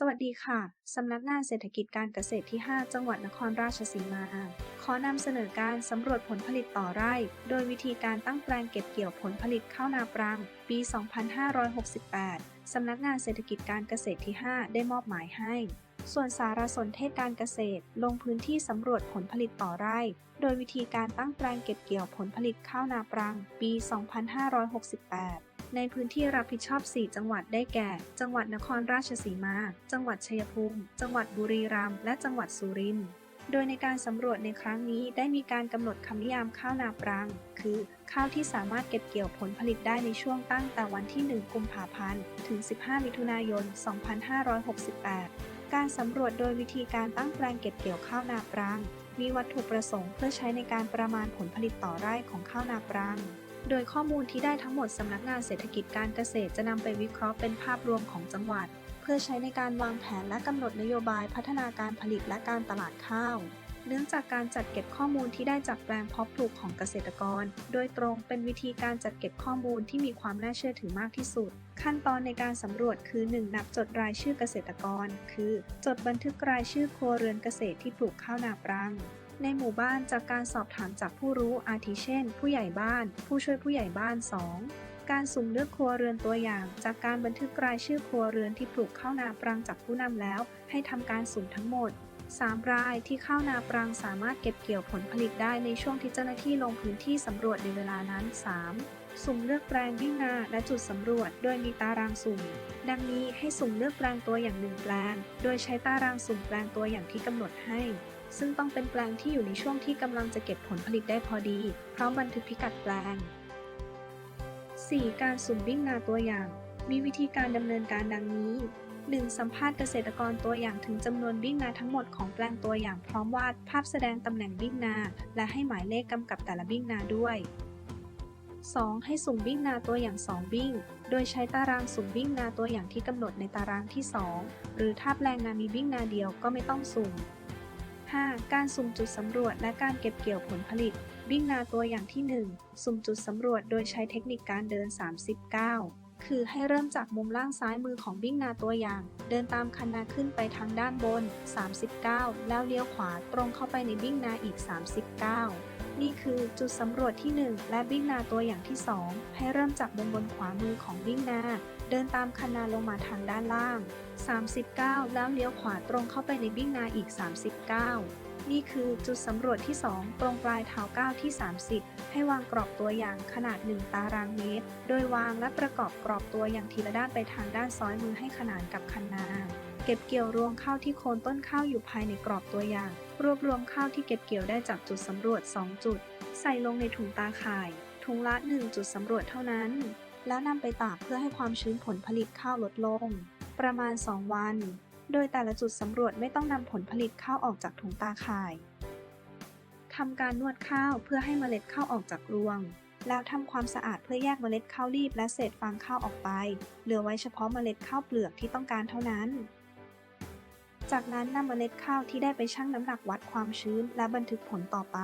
สวัสดีค่ะ สำนักงานเศรษฐกิจการเกษตรที่ 5 จังหวัดนครราชสีมา ขอนำเสนอการสำรวจผลผลิตต่อไร่ โดยวิธีการตั้งแปลงเก็บเกี่ยวผลผลิตข้าวนาปรัง ปี 2568 สำนักงานเศรษฐกิจการเกษตรที่ 5 ได้มอบหมายให้ ส่วนสารสนเทศการเกษตร ลงพื้นที่สำรวจผลผลิตต่อไร่ โดยวิธีการตั้งแปลงเก็บเกี่ยวผลผลิตข้าวนาปรัง ปี 2568 ในพื้นที่รับผิดชอบ 4 จังหวัดได้แก่ จังหวัดนครราชสีมา จังหวัดชัยภูมิ จังหวัดบุรีรัมย์ และจังหวัดสุรินทร์ โดยในการสำรวจในครั้งนี้ได้มีการกำหนดคำนิยามข้าวนาปรัง คือข้าวที่สามารถเก็บเกี่ยวผลผลิตได้ในช่วงตั้งแต่วันที่ 1 กุมภาพันธ์ ถึง 15 มิถุนายน 2568 การสำรวจโดยวิธีการตั้งแปลงเก็บเกี่ยวข้าวนาปรัง มีวัตถุประสงค์เพื่อใช้ในการประมาณผลผลิตต่อไร่ของข้าวนาปรัง โดยข้อมูลที่ได้ทั้งหมดสำนักงานเศรษฐกิจการเกษตรจะนำไปวิเคราะห์เป็นภาพรวมของจังหวัด เพื่อใช้ในการวางแผนและกำหนดนโยบายพัฒนาการผลิตและการตลาดข้าว เนื่องจากการจัดเก็บข้อมูลที่ได้จากแปลงเพาะปลูกของเกษตรกร โดยตรงเป็นวิธีการจัดเก็บข้อมูลที่มีความน่าเชื่อถือมากที่สุด ขั้นตอนในการสำรวจคือ 1. นับจดรายชื่อเกษตรกร คือ จดบันทึกรายชื่อครัวเรือนเกษตรที่ปลูกข้าวนาปรัง ในหมู่บ้านจากการสอบถามจากผู้รู้อาทิเช่น ผู้ใหญ่บ้าน ผู้ช่วยผู้ใหญ่บ้าน 2. การสุ่มเลือกครัวเรือนตัวอย่าง จากการบันทึกรายชื่อครัวเรือนที่ปลูกข้าวนาปรังจากผู้นำแล้ว ให้ทำการสุ่มทั้งหมด 3 รายที่ข้าวนาปรังสามารถเก็บเกี่ยวผลผลิตได้ในช่วงที่เจ้าหน้าที่ลงพื้นที่สำรวจในเวลานั้น 3. สุ่มเลือกแปลงวิ่งนาและจุดสำรวจ โดยมีตารางสุ่ม ดังนี้ให้สุ่มเลือกแปลงตัวอย่างหนึ่งแปลง โดยใช้ตารางสุ่มแปลงตัวอย่างที่กำหนดให้ ซึ่งต้องเป็นแปลงที่อยู่ในช่วงที่กำลังจะเก็บผลผลิตได้พอดี พร้อมบันทึกพิกัดแปลง 4. การสุ่มวิ่งนาตัวอย่าง มีวิธีการดำเนินการดังนี้ 1. สัมภาษณ์เกษตรกรตัวอย่างถึงจำนวนวิ่งนาทั้งหมดของแปลงตัวอย่างพร้อมวาดภาพแสดงตำแหน่งวิ่งนา และให้หมายเลขกำกับแต่ละวิ่งนาด้วย 2. ให้สุ่มวิ่งนาตัวอย่าง 2 วิ่ง โดยใช้ตารางสุ่มวิ่งนาตัวอย่างที่กำหนดในตารางที่ 2 หรือถ้าแปลงนามีวิ่งนาเดียวก็ไม่ต้องสุ่ม 5. การสุ่มจุดสำรวจและการเก็บเกี่ยวผลผลิต วิ่งนาตัวอย่างที่ 1 สุ่มจุดสำรวจโดยใช้เทคนิคการเดิน 39 คือให้เริ่มจากมุมล่างซ้ายมือของวิ่งนาตัวอย่าง เดินตามคันนาขึ้นไปทางด้านบน 39 แล้วเลี้ยวขวาตรงเข้าไปในวิ่งนาอีก 39 นี่คือจุดสำรวจที่ 1 และวิ่งนาตัวอย่างที่ 2 ให้เริ่มจากบนบนขวามือของวิ่งนา เดินตามคันนาลงมาทางด้านล่าง 39 แล้วเลี้ยวขวาตรงเข้าไปในวิ่งนาอีก 39นี่คือจุดสำรวจที่ 2 ตรงปลายเท้าก้าวที่ 30 ให้วางกรอบตัวอย่างขนาด 1 ตารางเมตร โดยวางและประกอบกรอบตัวอย่างทีละด้านไปทางด้านซ้ายมือให้ขนานกับคันนา เก็บเกี่ยวรวงข้าวที่โคนต้นข้าวอยู่ภายในกรอบตัวอย่าง รวบรวมข้าวที่เก็บเกี่ยวได้จากจุดสำรวจ 2 จุด ใส่ลงในถุงตาข่าย ถุงละ 1 จุดสำรวจเท่านั้น แล้วนำไปตากเพื่อให้ความชื้นผลผลิตข้าวลดลง ประมาณ 2 วัน โดยแต่ละจุดสำรวจไม่ต้องนำผลผลิตข้าวออกจากถุงตาข่ายทำการนวดข้าวเพื่อให้เมล็ดข้าวออกจากรวง แล้วทำความสะอาดเพื่อแยกเมล็ดข้าวรีบและเศษฟางข้าวออกไป เหลือไว้เฉพาะเมล็ดข้าวเปลือกที่ต้องการเท่านั้น จากนั้นนำเมล็ดข้าวที่ได้ไปชั่งน้ำหนักวัดความชื้น และบันทึกผลต่อไป